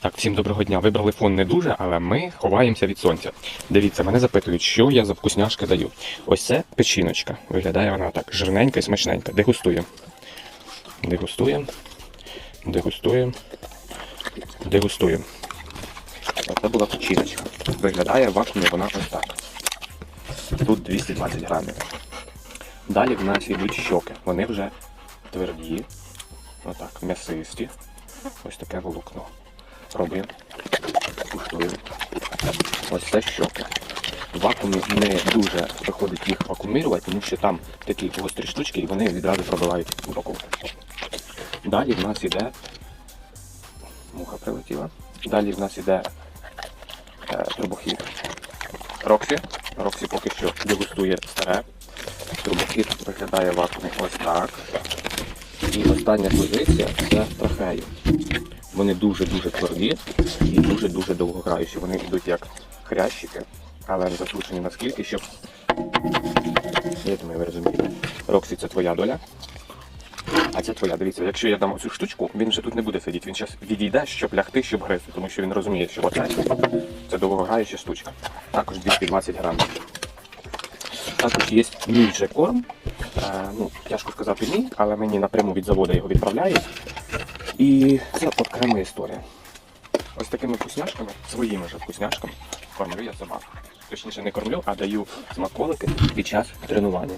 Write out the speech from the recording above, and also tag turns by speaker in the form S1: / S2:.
S1: Так, всім доброго дня. Вибрали фон не дуже, але ми ховаємося від сонця. Дивіться, мене запитують, що я за вкусняшки даю. Ось це печіночка. Виглядає вона так жирненька і смачненька. Дегустуємо. Дегустуємо. Дегустуємо. Дегустуємо. Це була печіночка. Виглядає вакуумі вона ось так. Тут 220 грамів. Далі в нас йдуть щоки. Вони вже тверді. Отак, м'ясисті. Ось таке волокно. Пробуємо. Куштуємо. Ось це щоки. В вакуумі не дуже виходить їх вакуумірувати, тому що там такі гострі штучки і вони відразу пробивають упаковку. Далі в нас іде. Муха прилетіла. Далі в нас іде е, трубохід. Роксі. Роксі поки що дегустує старе. Трубохід виглядає вакуумі ось так. І остання позиція це трахеї. Вони дуже-дуже тверді і дуже-дуже довгограючі. Вони йдуть як хрящики, але засушені наскільки, щоб. Я думаю, ви розумієте. Роксі, це твоя доля. А це твоя. Дивіться, якщо я дам оцю штучку, він вже тут не буде сидіти. Він зараз відійде, щоб лягти, щоб гризти, тому що він розуміє, що оце це довгограюча штучка. Також 220 грамів. Також є мій же корм. Е, ну, тяжко сказати ні, але мені напряму від заводу його відправляють. І це окрема історія. Ось такими вкусняшками, своїми же вкусняшками, кормлю я собак. Точніше не кормлю, а даю смаколики під час тренування.